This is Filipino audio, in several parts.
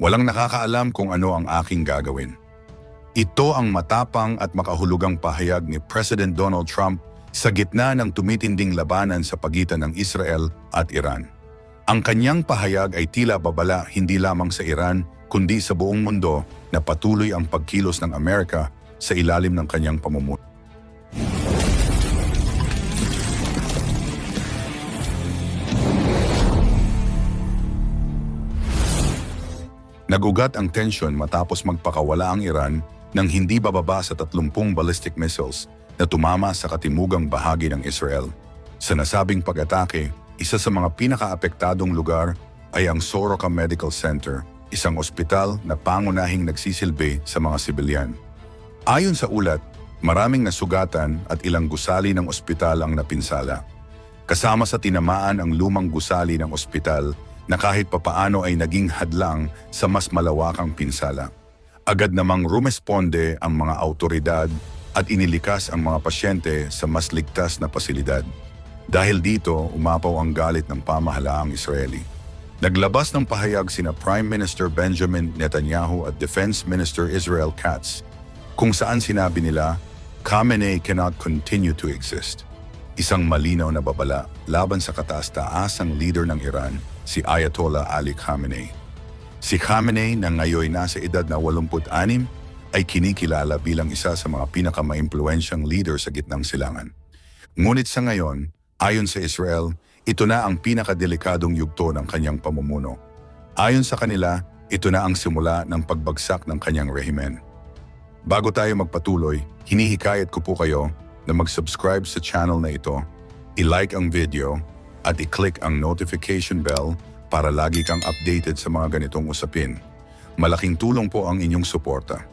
Walang nakakaalam kung ano ang aking gagawin. Ito ang matapang at makahulugang pahayag ni President Donald Trump sa gitna ng tumitinding labanan sa pagitan ng Israel at Iran. Ang kanyang pahayag ay tila babala hindi lamang sa Iran kundi sa buong mundo na patuloy ang pagkilos ng Amerika sa ilalim ng kanyang pamumuno. Nagugat ang tensyon matapos magpakawala ang Iran ng hindi bababa sa 30 ballistic missiles na tumama sa katimugang bahagi ng Israel. Sa nasabing pag-atake, isa sa mga pinakaapektadong lugar ay ang Soroka Medical Center, isang ospital na pangunahing nagsisilbi sa mga sibilyan. Ayon sa ulat, maraming nasugatan at ilang gusali ng ospital ang napinsala. Kasama sa tinamaan ang lumang gusali ng ospital na kahit papaano ay naging hadlang sa mas malawakang pinsala. Agad namang rumesponde ang mga autoridad at inilikas ang mga pasyente sa mas ligtas na pasilidad. Dahil dito, umapaw ang galit ng pamahalaang Israeli. Naglabas ng pahayag sina Prime Minister Benjamin Netanyahu at Defense Minister Israel Katz kung saan sinabi nila, Khamenei cannot continue to exist. Isang malinaw na babala laban sa kataas-taasang leader ng Iran, si Ayatollah Ali Khamenei. Si Khamenei na ngayon nasa edad na 86 ay kinikilala bilang isa sa mga pinakamaimpluensyang leader sa gitnang silangan. Ngunit sa ngayon, ayon sa Israel, ito na ang pinakadelikadong yugto ng kanyang pamumuno. Ayon sa kanila, ito na ang simula ng pagbagsak ng kanyang rehimen. Bago tayo magpatuloy, hinihikayat ko po kayo na mag-subscribe sa channel na ito, i-like ang video, at i-click ang notification bell para lagi kang updated sa mga ganitong usapin. Malaking tulong po ang inyong suporta.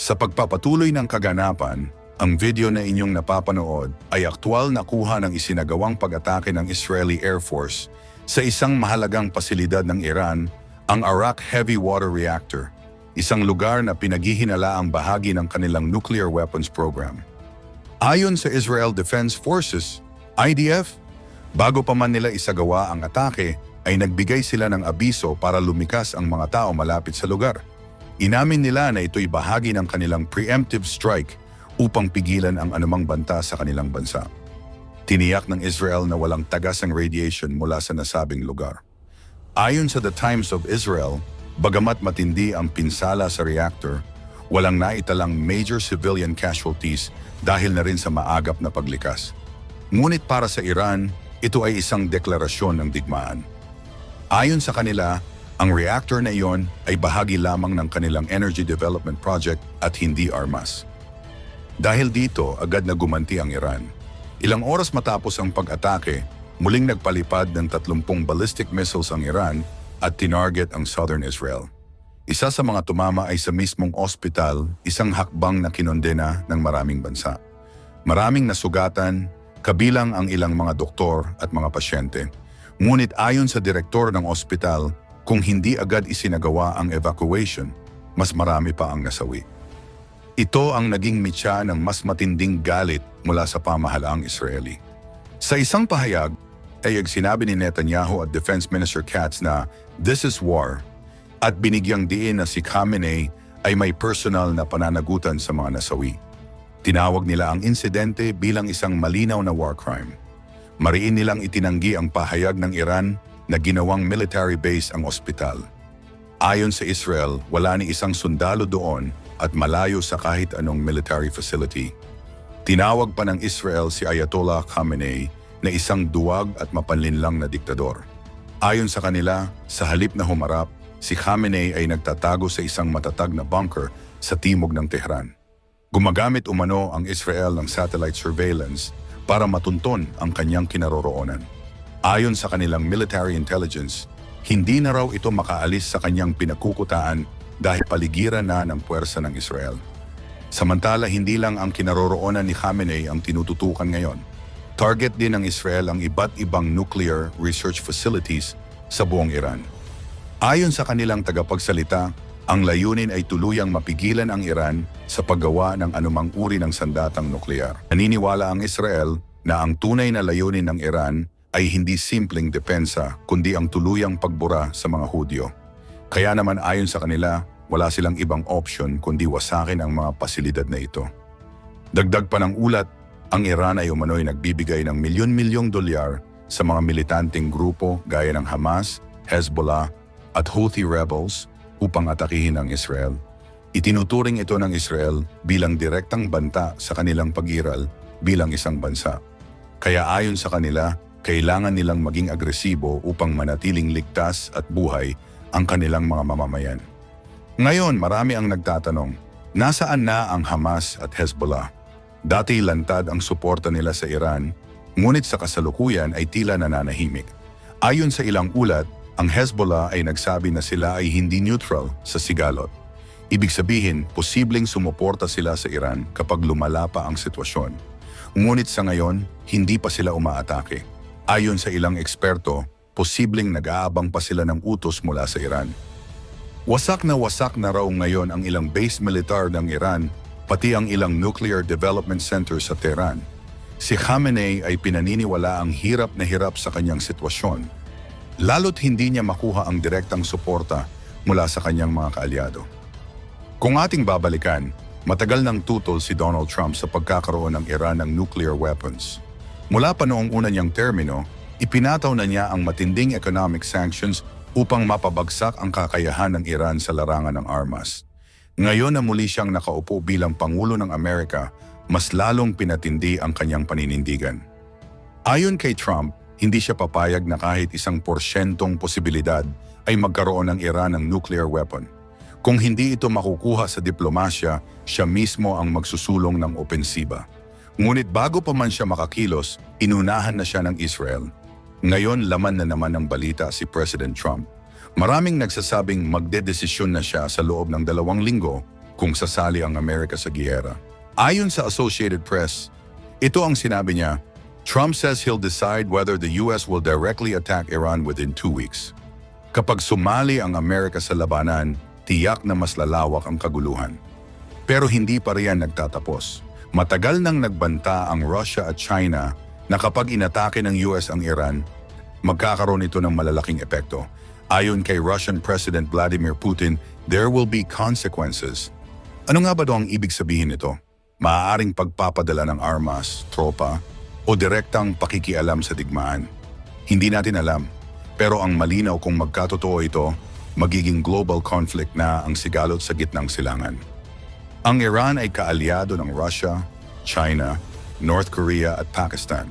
Sa pagpapatuloy ng kaganapan, ang video na inyong napapanood ay aktwal na kuha ng isinagawang pag-atake ng Israeli Air Force sa isang mahalagang pasilidad ng Iran, ang Arak Heavy Water Reactor, isang lugar na pinaghihinala ang bahagi ng kanilang nuclear weapons program. Ayon sa Israel Defense Forces, IDF, bago pa man nila isagawa ang atake, ay nagbigay sila ng abiso para lumikas ang mga tao malapit sa lugar. Inamin nila na ito'y bahagi ng kanilang preemptive strike upang pigilan ang anumang banta sa kanilang bansa. Tiniyak ng Israel na walang tagas ang radiation mula sa nasabing lugar. Ayon sa The Times of Israel, bagamat matindi ang pinsala sa reactor, walang naitalang major civilian casualties dahil na rin sa maagap na paglikas. Ngunit para sa Iran, ito ay isang deklarasyon ng digmaan. Ayon sa kanila, ang reactor na iyon ay bahagi lamang ng kanilang energy development project at hindi armas. Dahil dito, agad na gumanti ang Iran. Ilang oras matapos ang pag-atake, muling nagpalipad ng 30 ballistic missiles ang Iran at tinarget ang southern Israel. Isa sa mga tumama ay sa mismong ospital, isang hakbang na kinondena ng maraming bansa. Maraming nasugatan, kabilang ang ilang mga doktor at mga pasyente. Ngunit ayon sa direktor ng ospital, kung hindi agad isinagawa ang evacuation, mas marami pa ang nasawi. Ito ang naging mitya ng mas matinding galit mula sa pamahalaang Israeli. Sa isang pahayag, ay sinabi ni Netanyahu at Defense Minister Katz na this is war at binigyang diin na si Khamenei ay may personal na pananagutan sa mga nasawi. Tinawag nila ang insidente bilang isang malinaw na war crime. Mariin nilang itinanggi ang pahayag ng Iran na ginawang military base ang ospital. Ayon sa Israel, wala ni isang sundalo doon at malayo sa kahit anong military facility. Tinawag pa ng Israel si Ayatollah Khamenei na isang duwag at mapanlinlang na diktador. Ayon sa kanila, sa halip na humarap, si Khamenei ay nagtatago sa isang matatag na bunker sa timog ng Tehran. Gumagamit umano ang Israel ng satellite surveillance para matunton ang kanyang kinaroroonan. Ayon sa kanilang military intelligence, hindi na raw ito makaalis sa kanyang pinakukutaan dahil paligiran na ng puwersa ng Israel. Samantala, hindi lang ang kinaroroonan ni Khamenei ang tinututukan ngayon. Target din ng Israel ang iba't ibang nuclear research facilities sa buong Iran. Ayon sa kanilang tagapagsalita, ang layunin ay tuluyang mapigilan ang Iran sa paggawa ng anumang uri ng sandatang nuklear. Naniniwala ang Israel na ang tunay na layunin ng Iran ay hindi simpleng depensa kundi ang tuluyang pagbura sa mga Hudyo. Kaya naman ayon sa kanila, wala silang ibang option kundi wasakin ang mga pasilidad na ito. Dagdag pa ng ulat, ang Iran ay umano'y nagbibigay ng milyon-milyong dolyar sa mga militanteng grupo gaya ng Hamas, Hezbollah at Houthi rebels upang atakihin ang Israel. Itinuturing ito ng Israel bilang direktang banta sa kanilang pag-iral bilang isang bansa. Kaya ayon sa kanila, kailangan nilang maging agresibo upang manatiling ligtas at buhay ang kanilang mga mamamayan. Ngayon, marami ang nagtatanong, nasaan na ang Hamas at Hezbollah? Dati lantad ang suporta nila sa Iran, ngunit sa kasalukuyan ay tila nananahimik. Ayon sa ilang ulat, ang Hezbollah ay nagsabi na sila ay hindi neutral sa sigalot. Ibig sabihin, posibleng sumuporta sila sa Iran kapag lumala pa ang sitwasyon. Ngunit sa ngayon, hindi pa sila umaatake. Ayon sa ilang eksperto, posibleng nag-aabang pa sila ng utos mula sa Iran. Wasak na wasak na raw ngayon ang ilang base militar ng Iran, pati ang ilang nuclear development center sa Tehran. Si Khamenei ay pinaniniwala ang hirap na hirap sa kanyang sitwasyon, lalo't hindi niya makuha ang direktang suporta mula sa kanyang mga kaalyado. Kung ating babalikan, matagal nang tutol si Donald Trump sa pagkakaroon ng Iran ng nuclear weapons. Mula pa noong una niyang termino, ipinataw na niya ang matinding economic sanctions upang mapabagsak ang kakayahan ng Iran sa larangan ng armas. Ngayon na muli siyang nakaupo bilang Pangulo ng Amerika, mas lalong pinatindi ang kanyang paninindigan. Ayon kay Trump, hindi siya papayag na kahit isang porsyentong posibilidad ay magkaroon ng Iran ng nuclear weapon. Kung hindi ito makukuha sa diplomasya, siya mismo ang magsusulong ng opensiba. Ngunit bago pa man siya makakilos, inunahan na siya ng Israel. Ngayon laman na naman ng balita si President Trump. Maraming nagsasabing magdedesisyon na siya sa loob ng dalawang linggo kung sasali ang Amerika sa giyera. Ayon sa Associated Press, ito ang sinabi niya, Trump says he'll decide whether the US will directly attack Iran within two weeks. Kapag sumali ang Amerika sa labanan, tiyak na mas lalawak ang kaguluhan. Pero hindi pa riyan nagtatapos. Matagal nang nagbanta ang Russia at China na kapag inatake ng US ang Iran, magkakaroon ito ng malalaking epekto. Ayon kay Russian President Vladimir Putin, there will be consequences. Ano nga ba daw ang ibig sabihin nito? Maaaring pagpapadala ng armas, tropa, o direktang pakikialam sa digmaan. Hindi natin alam. Pero ang malinaw kung magkatotoo ito, magiging global conflict na ang sigalot sa gitnang silangan. Ang Iran ay kaalyado ng Russia, China, North Korea at Pakistan.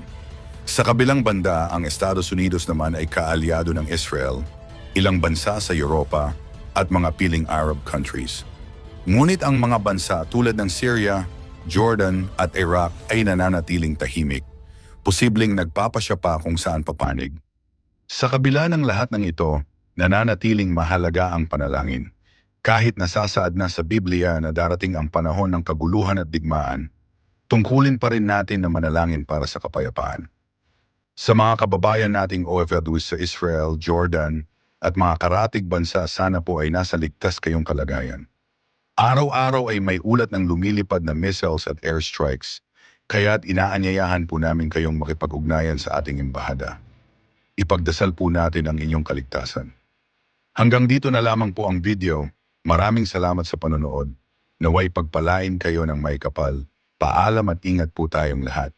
Sa kabilang banda, ang Estados Unidos naman ay kaalyado ng Israel, ilang bansa sa Europa at mga piling Arab countries. Ngunit ang mga bansa tulad ng Syria, Jordan at Iraq ay nananatiling tahimik. Posibleng nagpapasya pa kung saan papanig. Sa kabila ng lahat ng ito, nananatiling mahalaga ang panalangin. Kahit nasasaad na sa Biblia na darating ang panahon ng kaguluhan at digmaan, tungkulin pa rin natin na manalangin para sa kapayapaan. Sa mga kababayan nating OFWs sa Israel, Jordan, at mga karatig bansa sana po ay nasa ligtas kayong kalagayan. Araw-araw ay may ulat ng lumilipad na missiles at airstrikes, kaya't inaanyayahan po namin kayong makipag-ugnayan sa ating embahada. Ipagdasal po natin ang inyong kaligtasan. Hanggang dito na lamang po ang video. Maraming salamat sa panonood. Naway pagpalain kayo ng may kapal. Paalam at ingat po tayong lahat.